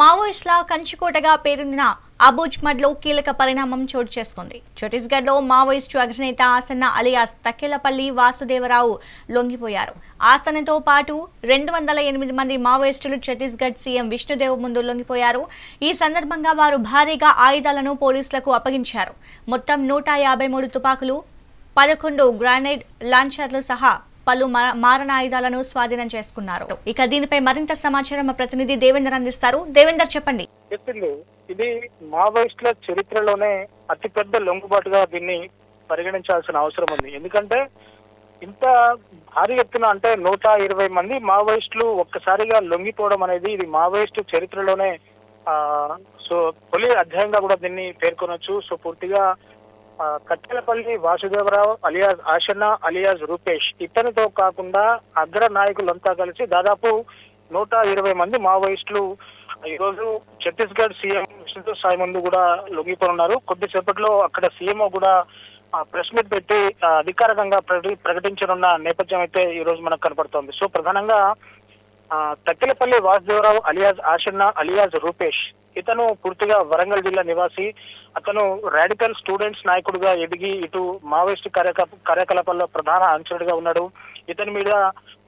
మావోయిస్టుల కంచుకోటగా పేరొందిన అబూజ్మడ్లో కీలక పరిణామం చోటు చేసుకుంది. ఛత్తీస్గఢ్లో మావోయిస్టు అగ్రనేత ఆసన్న అలియాస్ తక్కెలపల్లి వాసుదేవరావు లొంగిపోయారు. ఆసనతో పాటు రెండు వందల ఎనిమిది మంది మావోయిస్టులు ఛత్తీస్గఢ్ సీఎం విష్ణుదేవ్ ముందు లొంగిపోయారు. ఈ సందర్భంగా వారు భారీగా ఆయుధాలను పోలీసులకు అప్పగించారు. మొత్తం నూట యాభై మూడు తుపాకులు పదకొండు గ్రానైడ్ లాంచర్లు సహా పలు మారణాయుధాలను స్వాధీనం చేసుకున్నారు. ఇక దీనిపై మరింత సమాచారం మా ప్రతినిధి దేవేందర్ అందిస్తారు. దేవేందర్ చెప్పండి. చెప్పింది. ఇది మావోయిస్టుల చరిత్రలోనే అతిపెద్ద లొంగుబాటుగా దీన్ని పరిగణించాల్సిన అవసరం ఉంది. ఎందుకంటే ఇంత భారీ ఎత్తున అంటే నూట ఇరవై మంది మావోయిస్టులు ఒక్కసారిగా లొంగిపోవడం అనేది ఇది మావోయిస్టు చరిత్రలోనే ఆ సో తొలి అధ్యాయంగా కూడా దీన్ని పేర్కొనొచ్చు. సో పూర్తిగా కట్టెలపల్లి వాసుదేవరావు అలియాజ్ ఆశన్న అలియాజ్ రూపేష్ ఇతనితో కాకుండా అగ్ర నాయకులంతా కలిసి దాదాపు నూట ఇరవై మంది మావోయిస్టులు ఈరోజు ఛత్తీస్గఢ్ సీఎం విష్ణుతో సాయి ముందు కూడా లొంగిపోనున్నారు. కొద్దిసేపట్లో అక్కడ సీఎంఓ కూడా ప్రెస్ మీట్ పెట్టి అధికారికంగా ప్రకటి- ప్రకటించనున్న నేపథ్యం అయితే ఈ రోజు మనకు కనపడుతోంది. సో ప్రధానంగా తక్కిలపల్లి వాసుదేవరావు అలియాజ్ ఆశన్న అలియాజ్ రూపేష్ ఇతను పూర్తిగా వరంగల్ జిల్లా నివాసి. అతను రాడికల్ స్టూడెంట్స్ నాయకుడిగా ఎదిగి ఇటు మావోయిస్ట్ కార్యక కార్యకలాపాల్లో ప్రధాన అంచుడుగా ఉన్నాడు. ఇతని మీద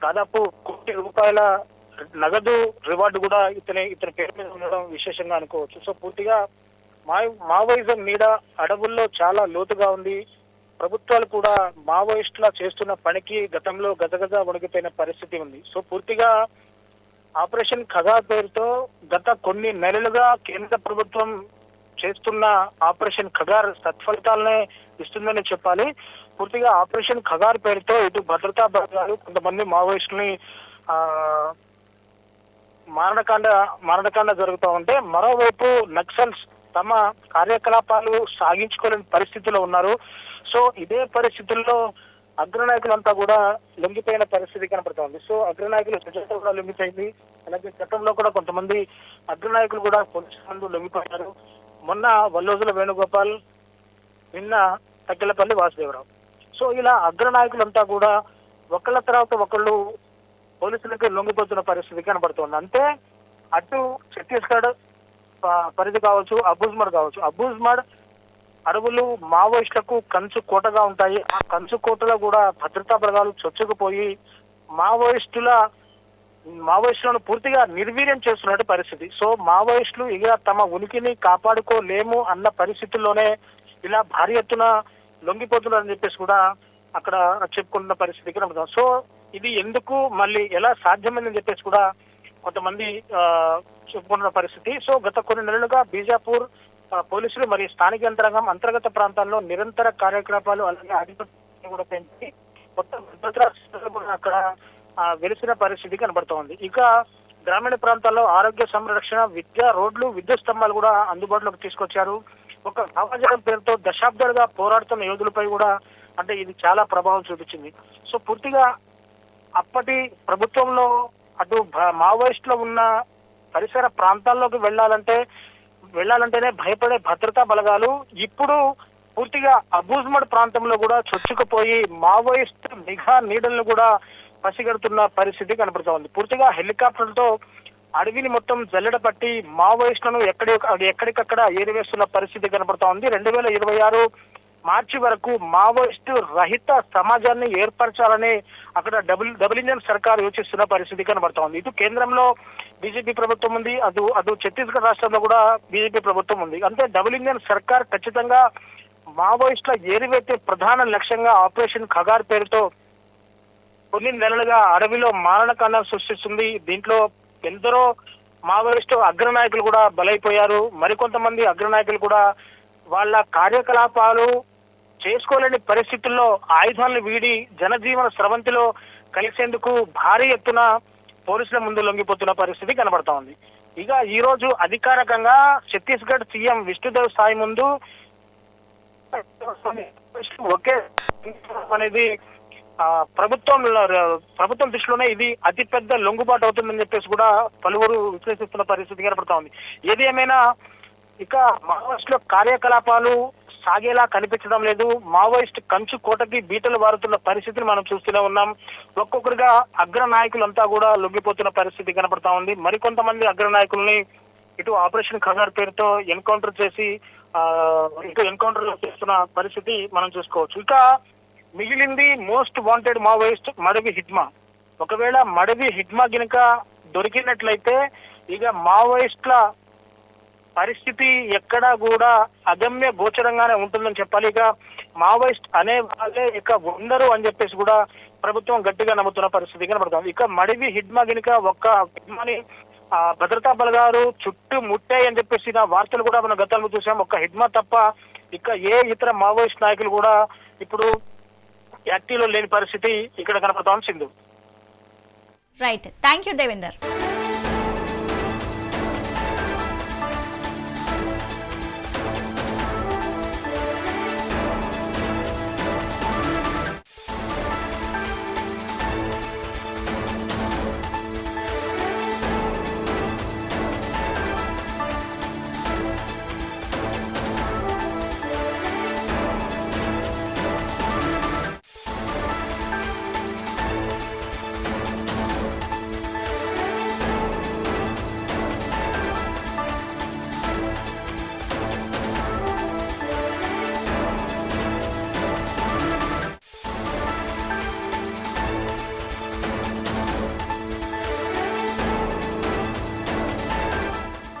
దాదాపు కోటి రూపాయల నగదు రివార్డు కూడా ఇతని ఇతని పేరు మీద ఉండడం విశేషంగా అనుకోవచ్చు. సో పూర్తిగా మా మావోయిజం మీద అడవుల్లో చాలా లోతుగా ఉంది. ప్రభుత్వాలు కూడా మావోయిస్టుల చేస్తున్న పనికి గతంలో గజగజ వణికిపోయిన పరిస్థితి ఉంది. సో పూర్తిగా ఆపరేషన్ ఖగా పేరుతో గత కొన్ని నెలలుగా కేంద్ర ప్రభుత్వం చేస్తున్న ఆపరేషన్ ఖగార్ సత్ఫలితాలనే ఇస్తుందని చెప్పాలి. పూర్తిగా ఆపరేషన్ ఖగార్ పేరుతో ఇటు భద్రతా బలగాలు కొంతమంది మావోయిస్టుల్ని ఆ మారణకాండ మారణకాండ జరుగుతూ ఉంటే మరోవైపు నక్సల్స్ తమ కార్యకలాపాలు సాగించుకోలేని పరిస్థితిలో ఉన్నారు. సో ఇదే పరిస్థితుల్లో అగ్రనాయకులంతా కూడా లొంగిపోయిన పరిస్థితి కనపడుతోంది. సో అగ్రనాయకులు ప్రజలతో కూడా లొంగిపోయింది. అలాగే గతంలో కూడా కొంతమంది అగ్రనాయకులు కూడా పోలీసు ముందు లొంగిపోయారు. మొన్న వల్లోజుల వేణుగోపాల్ నిన్న తగ్గలపల్లి వాసుదేవరావు. సో ఇలా అగ్రనాయకులంతా కూడా ఒకళ్ళ తర్వాత ఒకళ్ళు పోలీసులకి లొంగిపోతున్న పరిస్థితి కనబడుతోంది అంటే అటు ఛత్తీస్గఢ్ పరిధి కావచ్చు అబూజ్మడ్ కావచ్చు. అబూజ్మడ్ అడవులు మావోయిస్టులకు కంచు కోటగా ఉంటాయి. ఆ కంచు కోటలో కూడా భద్రతా బలగాలు చొచ్చుకుపోయి మావోయిస్టుల మావోయిస్టులను పూర్తిగా నిర్వీర్యం చేస్తున్నట్టు పరిస్థితి. సో మావోయిస్టులు ఇక తమ ఉనికిని కాపాడుకోలేము అన్న పరిస్థితుల్లోనే ఇలా భారీ ఎత్తున లొంగిపోతున్నారని చెప్పేసి కూడా అక్కడ చెప్పుకుంటున్న పరిస్థితికి కనబడుతుంది సో ఇది ఎందుకు మళ్ళీ ఎలా సాధ్యమైందని చెప్పేసి కూడా కొంతమంది చెప్పుకుంటున్న పరిస్థితి. సో గత కొన్ని నెలలుగా బీజాపూర్ పోలీసులు మరియు స్థానిక యంత్రాంగం అంతర్గత ప్రాంతాల్లో నిరంతర కార్యకలాపాలు అలాగే ఆధిపత్యం కూడా పెంచి మొత్తం భద్రతా కూడా అక్కడ వెలిసిన పరిస్థితి కనబడుతోంది ఇక గ్రామీణ ప్రాంతాల్లో ఆరోగ్య సంరక్షణ విద్య రోడ్లు విద్యుత్ స్తంభాలు కూడా అందుబాటులోకి తీసుకొచ్చారు. ఒక భావజాలం పేరుతో దశాబ్దాలుగా పోరాడుతున్న యోధులపై కూడా అంటే ఇది చాలా ప్రభావం చూపించింది. సో పూర్తిగా అప్పటి ప్రభుత్వంలో అటు మావోయిస్టులో ఉన్న పరిసర ప్రాంతాల్లోకి వెళ్ళాలంటే వెళ్ళాలంటేనే భయపడే భద్రతా బలగాలు ఇప్పుడు పూర్తిగా అబూజ్మడ్ ప్రాంతంలో కూడా చొచ్చుకుపోయి మావోయిస్ట్ నిఘా నీడలను కూడా పసిగడుతున్న పరిస్థితి కనబడుతోంది పూర్తిగా హెలికాప్టర్లతో అడవిని మొత్తం జల్లెడ పట్టి మావోయిస్టులను ఎక్కడి ఎక్కడికక్కడ ఏరివేస్తున్న పరిస్థితి కనబడుతా ఉంది. రెండు వేల ఇరవై ఆరు మార్చి వరకు మావోయిస్టు రహిత సమాజాన్ని ఏర్పరచాలని అక్కడ డబుల్ డబుల్ ఇంజన్ సర్కార్ యోచిస్తున్న పరిస్థితి కనబడుతోంది. ఇటు కేంద్రంలో బీజేపీ ప్రభుత్వం ఉంది అటు అటు ఛత్తీస్గఢ్ రాష్ట్రంలో కూడా బీజేపీ ప్రభుత్వం ఉంది. అంటే డబుల్ ఇంజన్ సర్కార్ ఖచ్చితంగా మావోయిస్టుల ఏరివేతే ప్రధాన లక్ష్యంగా ఆపరేషన్ ఖగార్ పేరుతో కొన్ని నెలలుగా అడవిలో మారణకాండం సృష్టిస్తుంది. దీంట్లో ఎందరో మావోయిస్టు అగ్రనాయకులు కూడా బలైపోయారు. మరికొంతమంది అగ్రనాయకులు కూడా వాళ్ళ కార్యకలాపాలు చేసుకోలేని పరిస్థితుల్లో ఆయుధాలను వీడి జనజీవన స్రవంతిలో కలిసేందుకు భారీ ఎత్తున పోలీసుల ముందు లొంగిపోతున్న పరిస్థితి కనబడతా ఉంది. ఇక ఈ రోజు అధికారికంగా ఛత్తీస్గఢ్ సీఎం విష్ణుదేవ్ స్థాయి ముందు ఒకే అనేది ప్రభుత్వం ప్రభుత్వం దృష్టిలోనే ఇది అతిపెద్ద లొంగుబాటు అవుతుందని చెప్పేసి కూడా పలువురు విశ్లేషిస్తున్న పరిస్థితి కనపడతా ఉంది. ఏది ఏమైనా ఇక మావోయిస్టుల కార్యకలాపాలు సాగేలా కనిపించడం లేదు. మావోయిస్ట్ కంచు కోటకి బీటలు వారుతున్న పరిస్థితిని మనం చూస్తూనే ఉన్నాం. ఒక్కొక్కరుగా అగ్ర నాయకులంతా కూడా లొంగిపోతున్న పరిస్థితి కనపడతా ఉంది. మరికొంతమంది అగ్ర నాయకుల్ని ఇటు ఆపరేషన్ ఖజార్ పేరుతో ఎన్కౌంటర్ చేసి ఇటు ఎన్కౌంటర్ చేస్తున్న పరిస్థితి మనం చూసుకోవచ్చు. ఇక మిగిలింది most wanted Maoist Madvi Hidma ఒకవేళ మడవి హిడ్మా గినక దొరికినట్లయితే ఇక మావోయిస్ట్ల పరిస్థితి ఎక్కడా కూడా అగమ్య గోచరంగానే ఉంటుందని చెప్పాలి. ఇక మావోయిస్ట్ అనే వాళ్ళే ఇక ఉండరు అని చెప్పేసి కూడా ప్రభుత్వం గట్టిగా నమ్ముతున్న పరిస్థితి కనబడుతుంది. ఇక మడివి హిడ్మా గినక ఒక్క హిడ్మాని ఆ, భద్రతా బలగారు చుట్టూ ముట్టాయి అని చెప్పేసి నా వార్తలు కూడా మనం గతంలో చూసాం. ఒక్క హిడ్మా తప్ప ఇక ఏ ఇతర మావోయిస్ట్ నాయకులు కూడా ఇప్పుడు యాక్టివ్లో లేని పరిస్థితి ఇక్కడ కనపడతాం Sindhu. Right thank you Devender